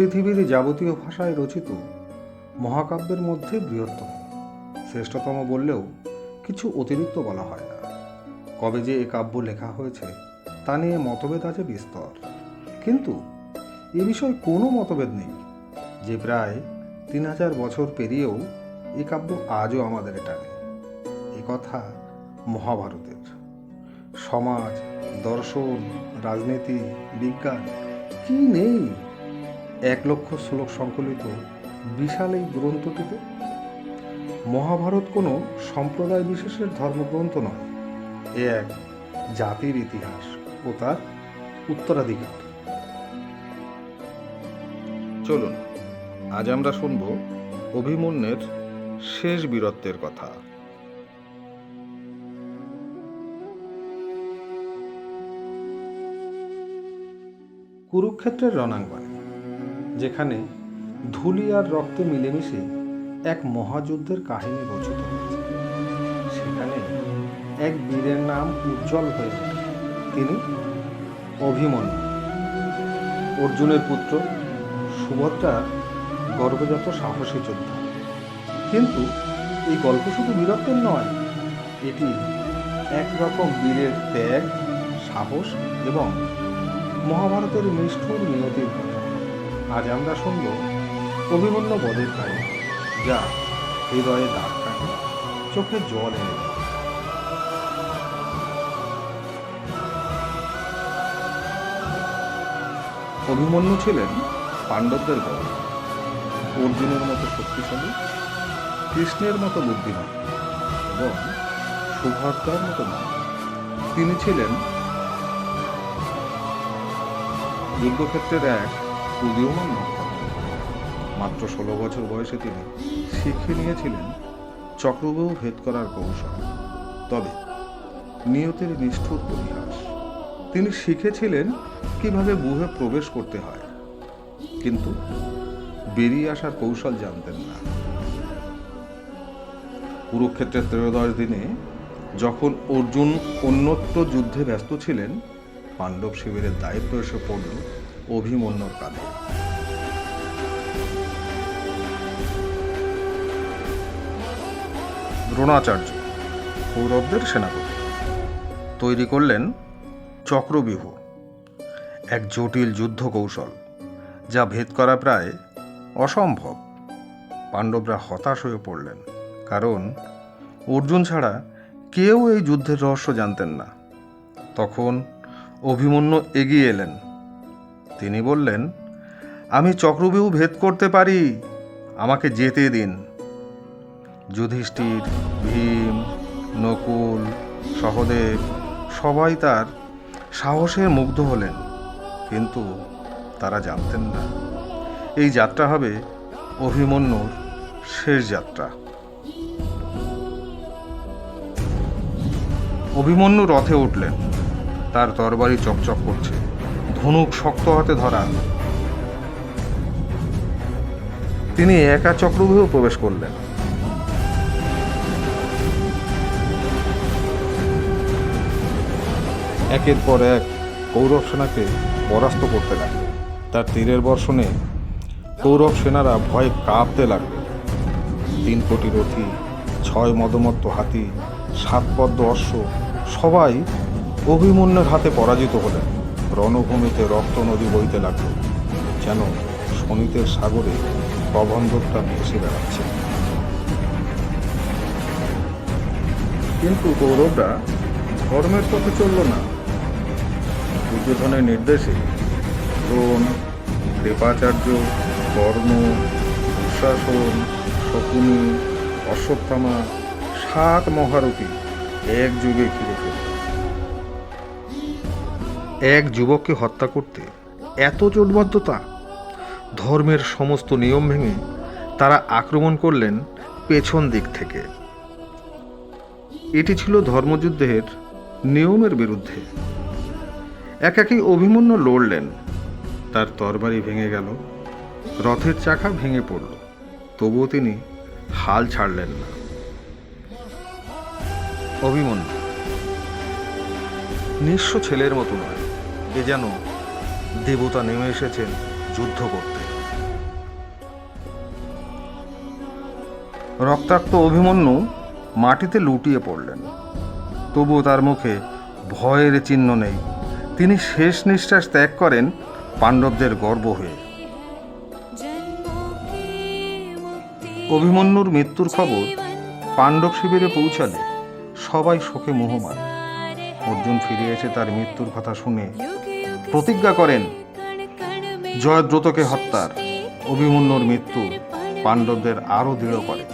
পৃথিবীর যাবতীয় ভাষায় রচিত মহাকাব্যের মধ্যে বৃহত্তম। শ্রেষ্ঠতম বললেও কিছু অতিরিক্ত বলা হয় না। কবে যে এ কাব্য লেখা হয়েছে, তা নিয়ে মতভেদ আছে বিস্তর। কিন্তু এ বিষয়ে কোনো মতভেদ নেই, যে প্রায় তিন হাজার বছর পেরিয়েও এ কাব্য আজও আমাদের টানে। এ কথা মহাভারতের। সমাজ, দর্শন, রাজনীতি, বিজ্ঞান, কি নেই? এক লক্ষ শ্লোক সংকলিত বিশাল এই গ্রন্থটিতে মহাভারত কোনো সম্প্রদায় বিশেষের ধর্মগ্রন্থ নয়। এ এক জাতির ইতিহাস ও তার উত্তরাধিকার। চলুন, আজ আমরা শুনব অভিমন্যের শেষ বীরত্বের কথা। কুরুক্ষেত্রের রণাঙ্গনে যেখানে ধুলি আর রক্তে মিলেমিশে এক মহাযুদ্ধের কাহিনী রচিত হয়েছে। সেখানে এক বীরের নাম উজ্জ্বল হয়ে তিনি অভিমন্যু। অর্জুনের পুত্র সুভদ্রার গর্ভজাত সাহসী যোদ্ধা। কিন্তু এই গল্প শুধু বীরত্বের নয়, এটি একরকম বীরের ত্যাগ, সাহস এবং মহাভারতের নিষ্ঠুর নিয়তির কথা আজ আমরা শুনব অভিমন্যু বধের কাহিনী যা হৃদয়ে দাগ কাটে, চোখে জল এনে দেয়। অভিমন্যু ছিলেন পাণ্ডবদের গর্ব অর্জুনের মতো শক্তিশালী, কৃষ্ণের মতো বুদ্ধিমান এবং সুভদ্রার মতো তিনি ছিলেন যুদ্ধক্ষেত্রের এক উদীয়মান মাত্র। ষোলো বছর বয়সে তিনি শিখে নিয়েছিলেন চক্রব্যূহ ভেদ করার কৌশল। তবে নিয়তির নিষ্ঠুর পরিহাস। তিনি শিখেছিলেন কীভাবে বুহে প্রবেশ করতে হয়। কিন্তু বেরিয়ে আসার কৌশল জানতেন না। কুরুক্ষেত্রের ত্রয়োদশ দিনে যখন অর্জুন অন্যত্র যুদ্ধে ব্যস্ত ছিলেন, পাণ্ডব শিবিরের দায়িত্ব এসে পড়ল। অভিমন্যুর কাঁধে। দ্রোণাচার্য, কৌরবদের সেনাপতি, তৈরি করলেন চক্রব্যূহ, এক জটিল যুদ্ধ কৌশল যা ভেদ করা প্রায় অসম্ভব। পাণ্ডবরা হতাশ হয়ে পড়লেন, কারণ অর্জুন ছাড়া কেউ এই যুদ্ধের রহস্য জানতেন না। তখন অভিমন্যু এগিয়ে এলেন। তিনি বললেন, আমি চক্রব্যূহ ভেদ করতে পারি, আমাকে যেতে দিন। যুধিষ্ঠির, ভীম, নকুল, সহদেব সবাই তার সাহসে মুগ্ধ হলেন, কিন্তু তারা জানতেন না। এই যাত্রা হবে অভিমন্যুর শেষ যাত্রা। অভিমন্যু রথে উঠলেন, তার তরবারি চকচক করছে। ধনুক শক্ত হাতে ধরা। তিনি একা চক্রব্যূহ প্রবেশ করলেন। একের পর এক কৌরব সেনাকে পরাস্ত করতে লাগল তার তীরের বর্ষণে কৌরব সেনারা ভয়ে কাঁপতে লাগল তিন কোটি রথী ছয় মদমত্ত হাতি, সাত পদ্ম অশ্ব সবাই অভিমন্যের হাতে পরাজিত হলেন। রণভূমিতে রক্ত নদী বইতে লাগল, যেন শনিতের সাগরে প্রবন্ধকটা ভেসে বেড়াচ্ছে। কিন্তু কৌরবরা ধর্মের পথে চলল না। দুর্যোধনের নির্দেশে দ্রোণ কৃপাচার্য কর্ণ, দুঃশাসন, শকুনি, অশ্বত্থামা, সাত মহারথী এক যুগে ঘিরে এক যুবককে হত্যা করতে এত জোটবদ্ধতা? ধর্মের সমস্ত নিয়ম ভেঙে তারা আক্রমণ করলেন পেছন দিক থেকে। এটি ছিল ধর্মযুদ্ধের নিয়মের বিরুদ্ধে। একাকী অভিমন্যু লড়লেন। তার তরবারি ভেঙে গেল, রথের চাকা ভেঙে পড়ল, তবুও তিনি হাল ছাড়লেন না। অভিমন্যু, নিঃস্ব ছেলের মতো নয়। এ যেন দেবতা নেমে এসেছেন যুদ্ধ করতে। রক্তাক্ত অভিমন্যু মাটিতে লুটিয়ে পড়লেন। তবুও তার মুখে ভয়ের চিহ্ন নেই। তিনি শেষ নিঃশ্বাস ত্যাগ করেন পাণ্ডবদের গর্ব হয়ে। অভিমন্যুর মৃত্যুর খবর পাণ্ডব শিবিরে পৌঁছালে সবাই শোকে মোহমান। অর্জুন ফিরে এসে তার মৃত্যুর কথা শুনে প্রতিজ্ঞা করেন জয়দ্রতকে হত্যার, অভিমন্যুর মৃত্যু পাণ্ডবদের আরও দৃঢ় করে।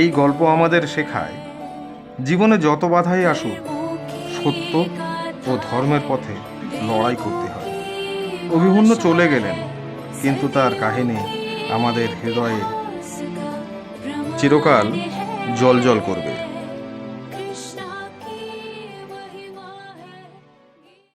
এই গল্প আমাদের শেখায়, জীবনে যত বাধাই আসুক, সত্য ও ধর্মের পথে লড়াই করতে হয়। অভিমন্যু চলে গেলেন, কিন্তু তার কাহিনী আমাদের হৃদয়ে চিরকাল জল জল করবে।